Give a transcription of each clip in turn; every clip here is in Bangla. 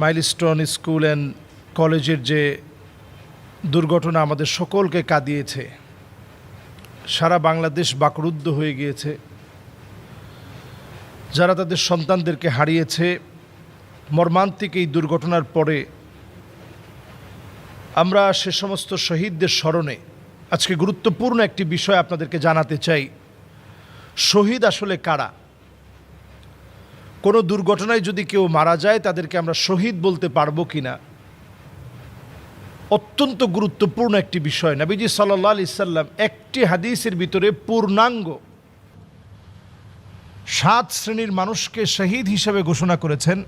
মাইলস্টোন স্কুল অ্যান্ড কলেজের যে দুর্ঘটনা আমাদের সকলকে কাঁদিয়েছে, সারা বাংলাদেশ বাকরুদ্ধ হয়ে গিয়েছে। যারা তাদের সন্তানদেরকে হারিয়েছে, মর্মান্তিক এই দুর্ঘটনার পরে আমরা সে সমস্ত শহীদদের স্মরণে আজকে গুরুত্বপূর্ণ একটি বিষয় আপনাদেরকে জানাতে চাই, শহীদ আসলে কারা? কোনো দুর্ঘটনায় যদি কেউ মারা যায়, তাদেরকে আমরা শহীদ বলতে পারব কি না অত্যন্ত গুরুত্বপূর্ণ একটি বিষয়। নবীজি সাল্লাহ আলি সাল্লাম একটি হাদিসের ভিতরে পূর্ণাঙ্গ সাত শ্রেণির মানুষকে শহীদ হিসেবে ঘোষণা করেছেন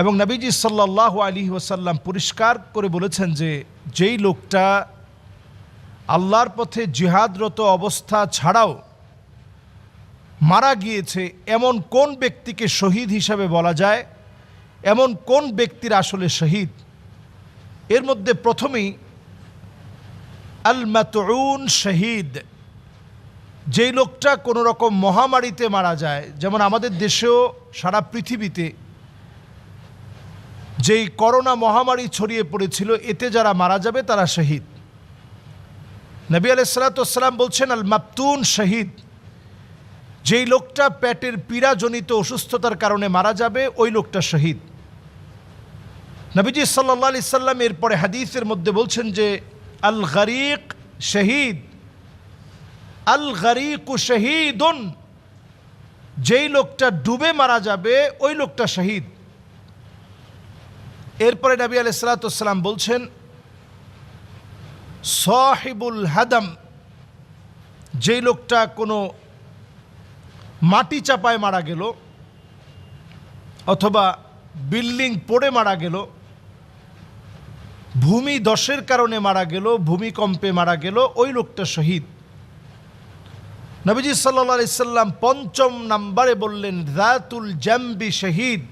এবং নবীজি সাল্লাহ আলী ওসাল্লাম পরিষ্কার করে বলেছেন যে, যেই লোকটা আল্লাহর পথে জিহাদরত অবস্থা ছাড়াও মারা গিয়েছে এমন কোন ব্যক্তিকে শহীদ হিসাবে বলা যায়? এমন কোন ব্যক্তির আসলে শহীদ? এর মধ্যে প্রথমেই আল মাতউন শহীদ। যেই লোকটা কোনো রকম মহামারীতে মারা যায়, যেমন আমাদের দেশেও সারা পৃথিবীতে যেই করোনা মহামারী ছড়িয়ে পড়েছিল, এতে যারা মারা যাবে তারা শহীদ। নবী আলাইসালাতাম বলছেন আল মাপতুন শহীদ। যেই লোকটা পেটের পীড়াজনিত অসুস্থতার কারণে মারা যাবে, ওই লোকটা শহীদ। নবীজি সাল্লা সাল্লাম এরপরে হাদিসের মধ্যে বলছেন যে, আল গরিক শহীদ, আল গরিকু শহীদুন, যেই লোকটা ডুবে মারা যাবে, ওই লোকটা শহীদ। এরপরে নবী আলি সাল্লাতাম বলছেন, সাহিবুল হাদাম, যেই লোকটা কোনো মাটি চাপায় মারা গেল, অথবা বিল্ডিং পড়ে মারা গেল, ভূমি দশের কারণে মারা গেল, ভূমিকম্পে মারা গেল, ওই লোকটা শহীদ। নবীজি সাল্লা সাল্লাম পঞ্চম নাম্বারে বললেন রাতুল জাম্বি শহীদ।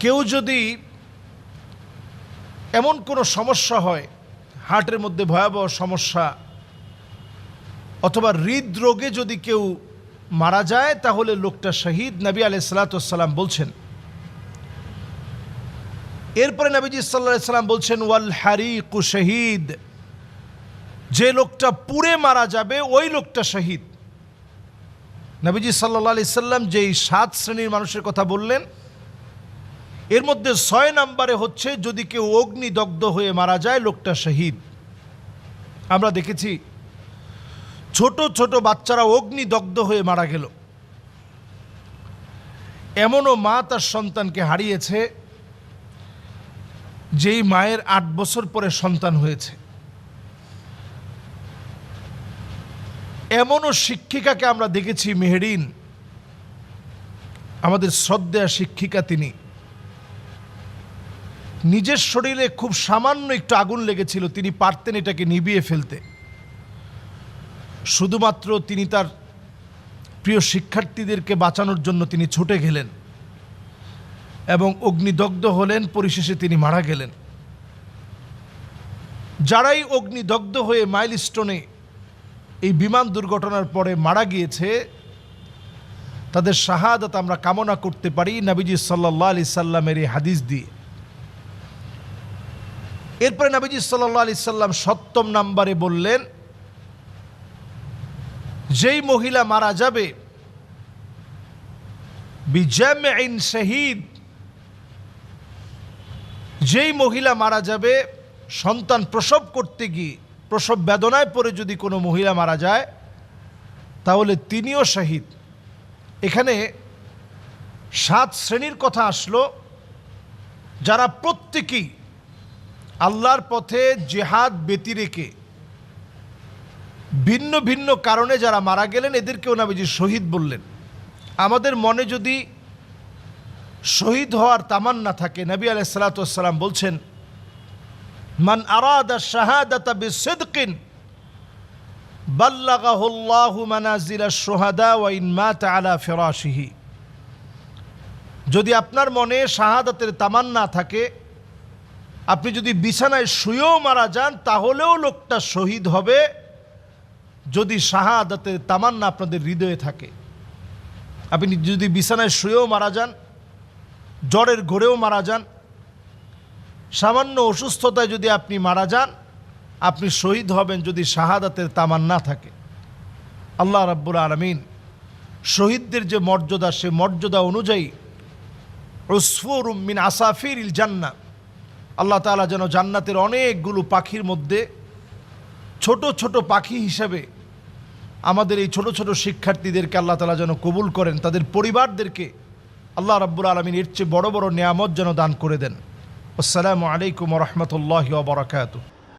কেউ যদি এমন কোনো সমস্যা হয়, হার্টের মধ্যে ভয়াবহ সমস্যা অথবা হৃদরোগে যদি কেউ মারা যায়, তাহলে লোকটা শহীদ। নবী আলাই সালাতাম বলছেন। এরপরে নবীজি সাল্লা সাল্লাম বলছেন, ওয়াল হারি কু শহীদ। যে লোকটা পুড়ে মারা যাবে, ওই লোকটা শহীদ। নবীজি সাল্লা আলি সাল্লাম যেই সাত শ্রেণির মানুষের কথা বললেন, এর মধ্যে ছয় নম্বরে হচ্ছে, যদি কেউ অগ্নিদগ্ধ হয়ে মারা যায়, লোকটা শহীদ। আমরা দেখেছি ছোট ছোট বাচ্চারা অগ্নিদগ্ধ হয়ে মারা গেল। এমনও মা তার সন্তানকে হারিয়েছে, যেই মায়ের আট বছর পরে সন্তান হয়েছে। এমনও শিক্ষিকাকে আমরা দেখেছি, মেহেরিন। আমাদের শ্রদ্ধা শিক্ষিকা তিনি। নিজের শরীরে খুব সামান্য একটু আগুন লেগেছিল, তিনি পারতেন এটাকে নিভিয়ে ফেলতে। শুধুমাত্র তিনি তার প্রিয় শিক্ষার্থীদেরকে বাঁচানোর জন্য তিনি ছুটে গেলেন এবং অগ্নিদগ্ধ হলেন, পরিশেষে তিনি মারা গেলেন। যারাই অগ্নিদগ্ধ হয়ে মাইলস্টোনে এই বিমান দুর্ঘটনার পরে মারা গিয়েছে, তাদের শাহাদাত আমরা কামনা করতে পারি নাবিজি সাল্লাহ আলি সাল্লামের এই হাদিস দিয়ে। এরপরে নাবিজি সাল্লাহ আলি সাল্লাম সপ্তম নাম্বারে বললেন যেই মহিলা মারা যাবে বিজামিন শহীদ, যেই মহিলা মারা যাবে, সন্তান প্রসব করতে গিয়ে, প্রসব বেদনায় পড়ে যদি কোনো মহিলা মারা যায়, তাহলে তিনিও শহীদ। এখানে সাত শ্রেণির কথা আসলো, যারা প্রত্যেকেই আল্লাহর পথে জেহাদ ব্যতি রেখে ভিন্ন ভিন্ন কারণে যারা মারা গেলেন, এদেরকেও নাবিজি শহীদ বললেন। আমাদের মনে যদি শহীদ হওয়ার তামান্না থাকে, নবী আলাই সালাতাম বলছেন, মান আরাদা শাহাদাতা বিসিদকিন মাতা আলা যদি আপনার মনে শাহাদাতের তামান্না থাকে, আপনি যদি বিছানায় শুয়েও মারা যান, তাহলেও লোকটা শহীদ হবে। যদি শাহাদাতের তামান্না আপনাদের হৃদয়ে থাকে, আপনি যদি বিছানায় শুয়েও মারা যান, জ্বরের ঘোরেও মারা যান, সামান্য অসুস্থতায় যদি আপনি মারা যান, আপনি শহীদ হবেন যদি শাহাদাতের তামান্না থাকে। আল্লাহ রাব্বুল আলমিন শহীদদের যে মর্যাদা, সে মর্যাদা অনুযায়ী রসফুর মিন আসাফির ইল জান্না, আল্লাহ তাআলা যেন জান্নাতের অনেকগুলো পাখির মধ্যে ছোট ছোট পাখি হিসাবে আমাদের এই ছোট ছোট শিক্ষার্থীদেরকে আল্লাহ তালা যেন কবুল করেন, তাদের পরিবারদেরকে আল্লাহ রব্বুল আলমিন এর চেয়ে বড় বড় নিয়ামত যেন দান করে দেন। আসসালামু আলাইকুম রহমতুল্লাহ বরকাত